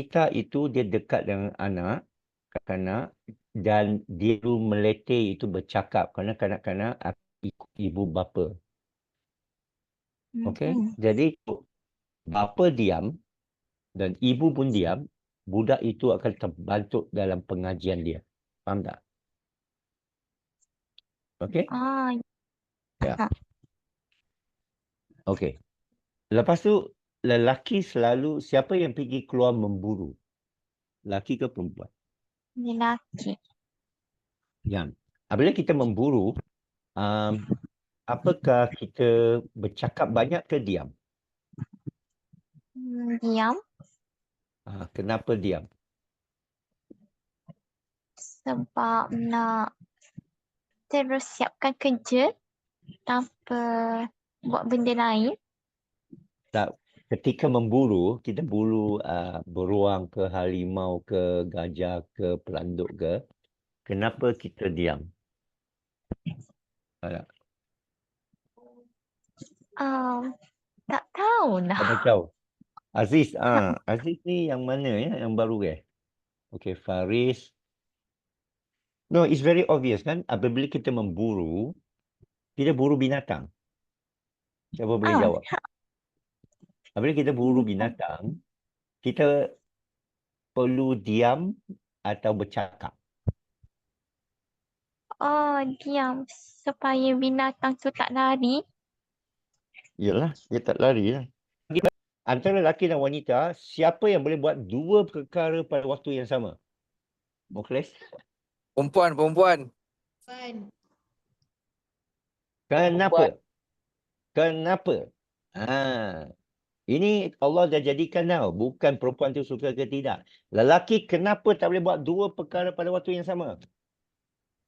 wanita itu dia dekat dengan anak, kanak-kanak dan dia meletih itu bercakap kerana kanak-kanak ikut ibu bapa. Okey, Mhm. jadi bapa diam dan ibu pun diam, budak itu akan terbantuk dalam pengajian dia. Faham tak? Okey? Ah, Ya. Okey. Lepas tu lelaki selalu siapa yang pergi keluar memburu? Lelaki ke perempuan? lelaki. Yang. Apabila kita memburu, um, apakah kita bercakap banyak ke diam? Hmm, diam Uh, kenapa diam? sebab nak terus siapkan kerja tanpa buat benda lain. Tak, ketika memburu, kita buru uh, beruang ke harimau ke gajah ke pelanduk ke, kenapa kita diam? Tak, Um, tak tahu tak lah. tahu. Aziz, ah, Aziz ni yang mana ya? Yang baru ke? Okay, Faris. No, it's very obvious kan? Apabila kita memburu, kita buru binatang. Siapa boleh Ah. jawab? Apabila kita buru binatang, kita perlu diam atau bercakap. Oh, diam supaya binatang tu tak lari. Yalah, dia tak lari lah. Antara lelaki dan wanita, siapa yang boleh buat dua perkara pada waktu yang sama? Muklis? Perempuan, perempuan. Kenapa? Kenapa? Ha. Ini Allah dah jadikan tau. Bukan perempuan tu suka ke tidak. Lelaki kenapa tak boleh buat dua perkara pada waktu yang sama?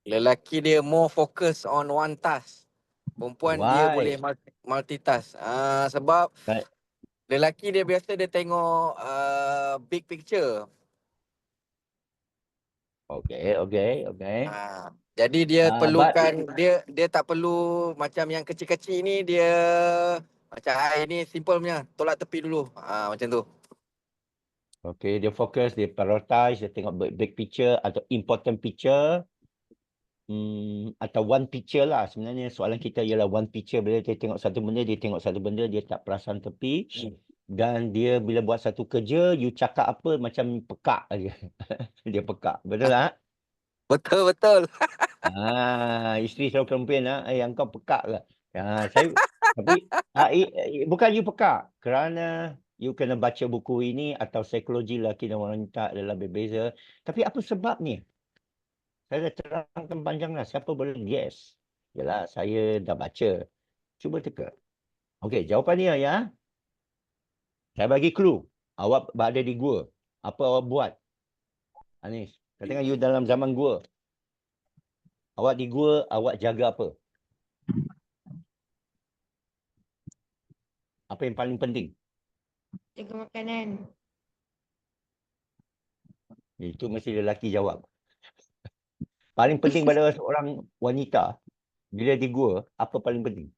Lelaki dia more focus on one task. Perempuan dia Why? boleh multi, multitask. Ah sebab Right. lelaki dia biasa dia tengok uh, big picture. Okey, okey, okey. Ah jadi dia Ah, perlukan dia dia tak perlu macam yang kecil-kecil ni dia macam hai ni simple punya tolak tepi dulu. Ah macam tu. Okey, dia fokus, dia prioritize, dia tengok big, big picture atau important picture. Hmm, atau one picture lah. Sebenarnya soalan kita ialah one picture. Bila dia tengok satu benda, dia tengok satu benda, dia tak perasan tepi. Dan dia bila buat satu kerja, you cakap apa macam pekak aja. dia pekak. Betul tak? Betul betul. Ah, isteri selalu komplain ah, eh engkau pekak ke? Ah, saya tapi ah, i, i, bukan you pekak kerana you kena baca buku ini atau psikologi lelaki dan wanita adalah berbeza. Tapi apa sebabnya? Saya dah terangkan panjang lah. Siapa boleh yes? Yalah, saya dah baca. Cuba teka. Okey, jawapan dia ya. Saya bagi clue. Awak berada di gua. Apa awak buat? Anis, katakan you dalam zaman gua. Awak di gua, awak jaga apa? Apa yang paling penting? Jaga makanan. Itu mesti lelaki jawab. Paling penting pada seorang wanita, bila di gua, apa paling penting?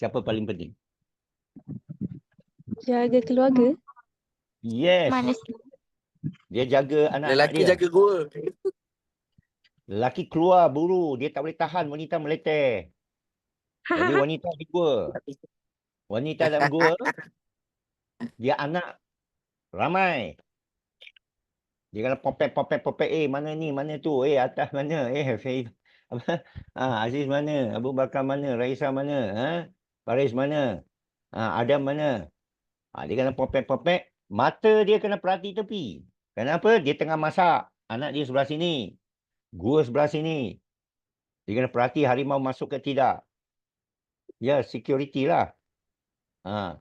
Siapa paling penting? Jaga keluarga. Yes. Manusia. Dia jaga anak-anak Lelaki dia. jaga gua. Lelaki keluar buru, dia tak boleh tahan wanita meleteh. Jadi wanita di gua. Wanita dalam gua, dia anak ramai. Dia kena popek popek popek eh mana ni? Mana tu? Eh atas mana? Eh Faid apa? Ah Aziz mana? Abu Bakar mana? Raisa mana? Ha? Faris mana? Ah Adam mana? Ah dia kena popek popek mata dia kena perhati tepi. Kenapa? Dia tengah masak. Anak dia sebelah sini. Gua sebelah sini. Dia kena perhati harimau masuk ke tidak. Ya security lah ah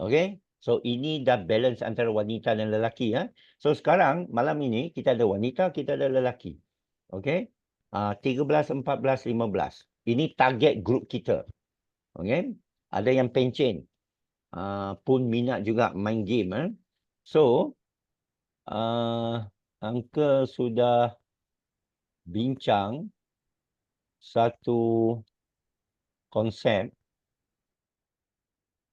okay So ini dah balance antara wanita dan lelaki ya. So sekarang malam ini kita ada wanita, kita ada lelaki. Okay. Uh, 13, 14, 15. Ini target group kita. Okay. Ada yang pencen. Uh, pun minat juga main game. Eh. So uh, Angka sudah bincang satu konsep